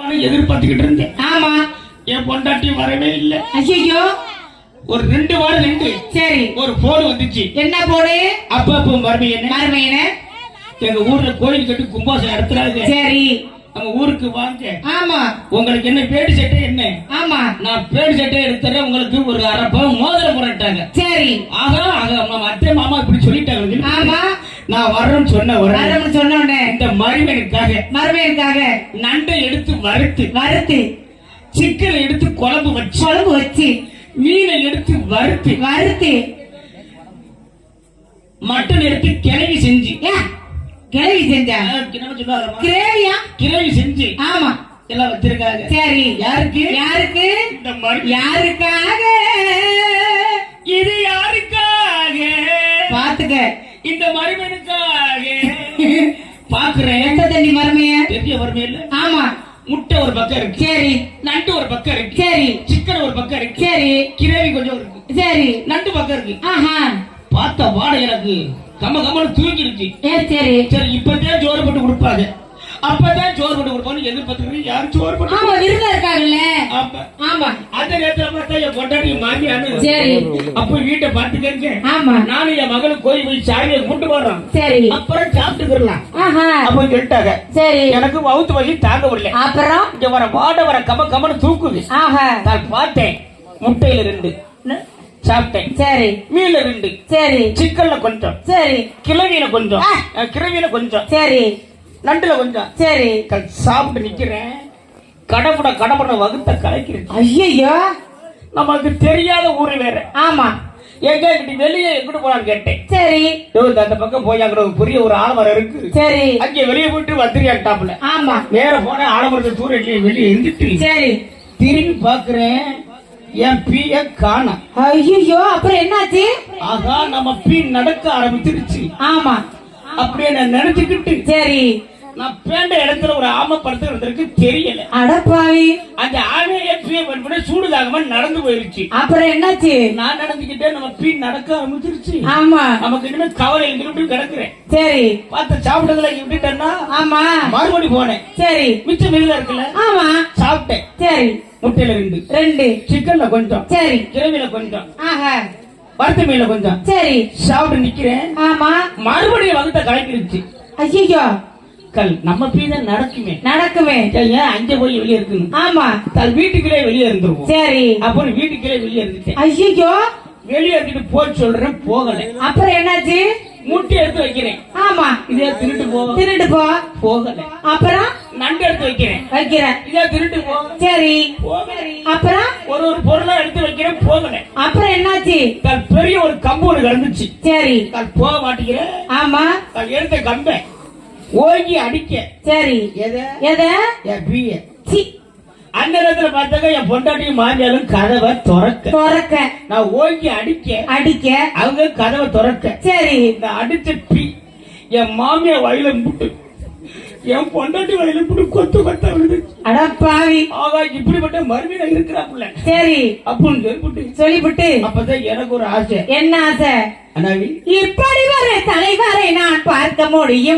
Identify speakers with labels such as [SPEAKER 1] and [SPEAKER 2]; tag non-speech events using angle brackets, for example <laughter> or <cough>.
[SPEAKER 1] எதிர்பார்த்துக்கிட்டு இருந்தேன்.
[SPEAKER 2] ஆமா.
[SPEAKER 1] என் பொண்டாட்டி வரவே இல்லை.
[SPEAKER 2] ஐயோ
[SPEAKER 1] ஒரு ரெண்டு வாரம் நின்று
[SPEAKER 2] சரி.
[SPEAKER 1] ஒரு போன் வந்துச்சு.
[SPEAKER 2] என்ன போடு
[SPEAKER 1] அப்ப அப்ப என்ன?
[SPEAKER 2] மருமையன
[SPEAKER 1] எங்க ஊர்ல கோயில் கட்டி கும்பாசம் நடத்துறாங்க.
[SPEAKER 2] சரி.
[SPEAKER 1] நம்ம ஊருக்கு வாங்க.
[SPEAKER 2] ஆமா.
[SPEAKER 1] உங்களுக்கு என்ன பேடி சட்டை என்ன?
[SPEAKER 2] ஆமா.
[SPEAKER 1] நான் பேடி சட்டை எடுத்துறேன். உங்களுக்கு ஒரு அரை பவுன் மோதிரம் போட்டுட்டாங்க
[SPEAKER 2] சரி.
[SPEAKER 1] ஆகா ஆக அத்தை மாமா இப்படி சொல்லிட்டாங்க.
[SPEAKER 2] ஆமா.
[SPEAKER 1] நான் வர்றேன்னு சொன்ன வரேன்
[SPEAKER 2] வரம்னு சொன்னோடனே
[SPEAKER 1] இந்த மருமனுக்காக
[SPEAKER 2] மருமையனுக்காக
[SPEAKER 1] நண்டை எடுத்து வறுத்து
[SPEAKER 2] வறுத்து
[SPEAKER 1] சிக்கனை எடுத்து குழம்பு வச்சு
[SPEAKER 2] குழம்பு வச்சு
[SPEAKER 1] மீனை எடுத்து வறுத்து
[SPEAKER 2] வறுத்து
[SPEAKER 1] மட்டன் எடுத்து கிளவி செஞ்சு.
[SPEAKER 2] ஏ, கிழவி செஞ்சா? கிரேவியா?
[SPEAKER 1] கிளவி செஞ்சு.
[SPEAKER 2] ஆமா.
[SPEAKER 1] எல்லாம் வச்சிருக்காங்க.
[SPEAKER 2] சரி.
[SPEAKER 1] யாருக்கு?
[SPEAKER 2] யாருக்கு? யாருக்காக?
[SPEAKER 1] இது யாருக்காக?
[SPEAKER 2] பாத்துக்க.
[SPEAKER 1] இந்த மருமனுக்காக <laughs> பாக்குறேன்.
[SPEAKER 2] எந்த தண்ணி மருமைய?
[SPEAKER 1] பெரிய வறுமை இல்ல.
[SPEAKER 2] ஆமா.
[SPEAKER 1] முட்டை ஒரு பக்கம் இருக்கு.
[SPEAKER 2] சரி.
[SPEAKER 1] நண்டு ஒரு பக்கம் இருக்கு.
[SPEAKER 2] சரி.
[SPEAKER 1] சிக்கன் ஒரு பக்கம் இருக்கு.
[SPEAKER 2] சரி.
[SPEAKER 1] கிரேவி கொஞ்சம் இருக்கு.
[SPEAKER 2] சரி.
[SPEAKER 1] நண்டு பக்கம் இருக்கு.
[SPEAKER 2] ஆஹா.
[SPEAKER 1] பார்த்த வாடை எனக்கு கம்ம கம்மனு தூங்கிருச்சு.
[SPEAKER 2] சரி.
[SPEAKER 1] சரி இப்பதான் சோறு போட்டு கொடுப்பாங்க. அப்பதான் சோறு போட்டு கொடுப்பான்னு எதிர்பார்த்துக்கிறேன் யாரும் சோறு போட்டு
[SPEAKER 2] ஆமா விருந்தா
[SPEAKER 1] ஆமா
[SPEAKER 2] ஆமா.
[SPEAKER 1] அந்த நேரத்துல பார்த்தா என் பொண்டாட்டி மாமியானு
[SPEAKER 2] சரி.
[SPEAKER 1] அப்ப வீட்டை பார்த்துக்க
[SPEAKER 2] ஆமா.
[SPEAKER 1] நானும் என் மகளுக்கு கோயில் போய் சாமியை கூட்டு போறோம்.
[SPEAKER 2] சரி.
[SPEAKER 1] அப்புறம் அப்ப சொல்லிட்டாங்க
[SPEAKER 2] சரி.
[SPEAKER 1] எனக்கு வவுத்து வலி தாங்க முடியல.
[SPEAKER 2] அப்புறம்?
[SPEAKER 1] இங்க வர வாட வர கம கமனு தூக்குது.
[SPEAKER 2] ஆஹா.
[SPEAKER 1] நான் பார்த்தேன் முட்டையில ரெண்டு. சாப்பிட்டேன்.
[SPEAKER 2] சரி.
[SPEAKER 1] மீன்ல ரெண்டு.
[SPEAKER 2] சரி.
[SPEAKER 1] சிக்கன்ல கொஞ்சம்.
[SPEAKER 2] சரி.
[SPEAKER 1] கிழவியில கொஞ்சம். கிழவியில கொஞ்சம்.
[SPEAKER 2] சரி.
[SPEAKER 1] நண்டுல கொஞ்சம்.
[SPEAKER 2] சரி.
[SPEAKER 1] சாப்பிட்டு நிக்கிறேன். கடப்பட கடப்பட வகுத்த கலைக்கிறேன்
[SPEAKER 2] ஐயோ
[SPEAKER 1] நமக்கு தெரியாத ஊரு வேற.
[SPEAKER 2] ஆமா.
[SPEAKER 1] எங்க வெளியே எங்கிட்டு போலான்னு கேட்டேன்.
[SPEAKER 2] சரி.
[SPEAKER 1] அந்த பக்கம் போய் அங்க பெரிய ஒரு ஆலமரம் இருக்கு.
[SPEAKER 2] சரி.
[SPEAKER 1] அங்க வெளியே போயிட்டு வந்துரியாட்டாப்ல
[SPEAKER 2] ஆமா.
[SPEAKER 1] நேர போன ஆலமரத்தை இல்லையே வெளியே இருந்துட்டு
[SPEAKER 2] சரி.
[SPEAKER 1] திரும்பி பாக்குறேன் என் பீய காணோம்
[SPEAKER 2] ஐயோ அப்புறம் என்னாச்சு?
[SPEAKER 1] ஆகா நம்ம பீ நடக்க ஆரம்பிச்சிருச்சு.
[SPEAKER 2] ஆமா.
[SPEAKER 1] அப்படியே நான் நினைச்சுக்கிட்டு
[SPEAKER 2] சரி.
[SPEAKER 1] நான் பேண்ட இடத்துல ஒரு ஆமை படுத்து இருந்திருக்கு தெரியல
[SPEAKER 2] அடப்பாவி
[SPEAKER 1] அந்த ஆமையை பீய பண்ணி சூடு தாகமா நடந்து போயிருச்சு.
[SPEAKER 2] அப்புறம் என்னாச்சு?
[SPEAKER 1] நான் நடந்துகிட்டே நம்ம பீ நடக்க ஆரம்பிச்சிருச்சு.
[SPEAKER 2] ஆமா.
[SPEAKER 1] நமக்கு இனிமே கவலை இருந்து கிடக்குறேன்.
[SPEAKER 2] சரி.
[SPEAKER 1] பார்த்த சாப்பிடுறதுல விட்டுட்டேன்னா
[SPEAKER 2] ஆமா.
[SPEAKER 1] மறுபடி போனேன்.
[SPEAKER 2] சரி.
[SPEAKER 1] மிச்சம் மீதில இருக்குல்ல?
[SPEAKER 2] ஆமா.
[SPEAKER 1] சாப்பிட்டேன்.
[SPEAKER 2] சரி.
[SPEAKER 1] முட்டையில ரெண்டு.
[SPEAKER 2] ரெண்டு
[SPEAKER 1] சிக்கன்ல கொஞ்சம்.
[SPEAKER 2] சரி.
[SPEAKER 1] கிரவில கொஞ்சம்.
[SPEAKER 2] ஆஹா.
[SPEAKER 1] வறுத்த மீன்ல கொஞ்சம்.
[SPEAKER 2] சரி.
[SPEAKER 1] சாப்பிட்டு நிக்கிறேன்.
[SPEAKER 2] ஆமா.
[SPEAKER 1] மறுபடியும் வகுத்த கலக்கிருச்சு.
[SPEAKER 2] ஐயோ
[SPEAKER 1] கல் நம்ம பீ தான் நடக்குமே.
[SPEAKER 2] நடக்குமே.
[SPEAKER 1] ஏன் அங்க போய் வெளியே இருக்கணும்.
[SPEAKER 2] ஆமா.
[SPEAKER 1] தன் வீட்டுக்குள்ளே வெளியே இருந்துருவோம்.
[SPEAKER 2] சரி.
[SPEAKER 1] அப்போ வீட்டுக்குள்ளே வெளியே இருந்துட்டேன்.
[SPEAKER 2] ஐயோ
[SPEAKER 1] வெளியே இருந்துட்டு போய் சொல்றேன் போகல.
[SPEAKER 2] அப்புறம் என்னாச்சு?
[SPEAKER 1] முட்டை எடுத்து வைக்கிறேன்.
[SPEAKER 2] ஆமா.
[SPEAKER 1] இதே திருட்டு போக
[SPEAKER 2] திருட்டு போ.
[SPEAKER 1] போகல.
[SPEAKER 2] அப்புறம்?
[SPEAKER 1] நண்டு எடுத்து வைக்கிறேன்.
[SPEAKER 2] வைக்கிறேன்.
[SPEAKER 1] இதே திருட்டு போக
[SPEAKER 2] சரி.
[SPEAKER 1] போகல.
[SPEAKER 2] அப்புறம்?
[SPEAKER 1] ஒரு ஒரு பொருளா எடுத்து வைக்கிறேன் போகல.
[SPEAKER 2] அப்புறம் என்னாச்சு?
[SPEAKER 1] பெரிய ஒரு கம்பு ஒன்று கிடந்துச்சு.
[SPEAKER 2] சரி.
[SPEAKER 1] போக மாட்டேங்கிறேன்
[SPEAKER 2] ஆமா.
[SPEAKER 1] எடுத்த கம்பை. ஓங்கி அடிக்க.
[SPEAKER 2] சரி.
[SPEAKER 1] எதை?
[SPEAKER 2] எத?
[SPEAKER 1] என் பீய.
[SPEAKER 2] சி.
[SPEAKER 1] அந்த நேரத்துல பார்த்தாக்க என் பொண்டாட்டியும் மாமியாலும் கதவை திறக்க.
[SPEAKER 2] துறக்க.
[SPEAKER 1] நான் ஓங்கி அடிக்க.
[SPEAKER 2] அடிக்க.
[SPEAKER 1] அவங்க கதவை திறக்க.
[SPEAKER 2] சரி.
[SPEAKER 1] இந்த அடிச்ச பீ. என் மாமியா வயல முட்டு. என் பொண்டாட்டி வயல முட்டு கொத்து கொத்த விழுது.
[SPEAKER 2] அடப்பாவி
[SPEAKER 1] ஆகா இப்படிப்பட்ட மருமையில இருக்கிறாப்புல.
[SPEAKER 2] சரி.
[SPEAKER 1] அப்படின்னு சொல்லிவிட்டு
[SPEAKER 2] சொல்லிவிட்டு
[SPEAKER 1] அப்பதான் எனக்கு ஒரு ஆசை.
[SPEAKER 2] என்ன ஆசை?
[SPEAKER 1] அண்ணாவி.
[SPEAKER 2] இப்படி ஒரு தலைவரை நான் பார்க்க முடியும்.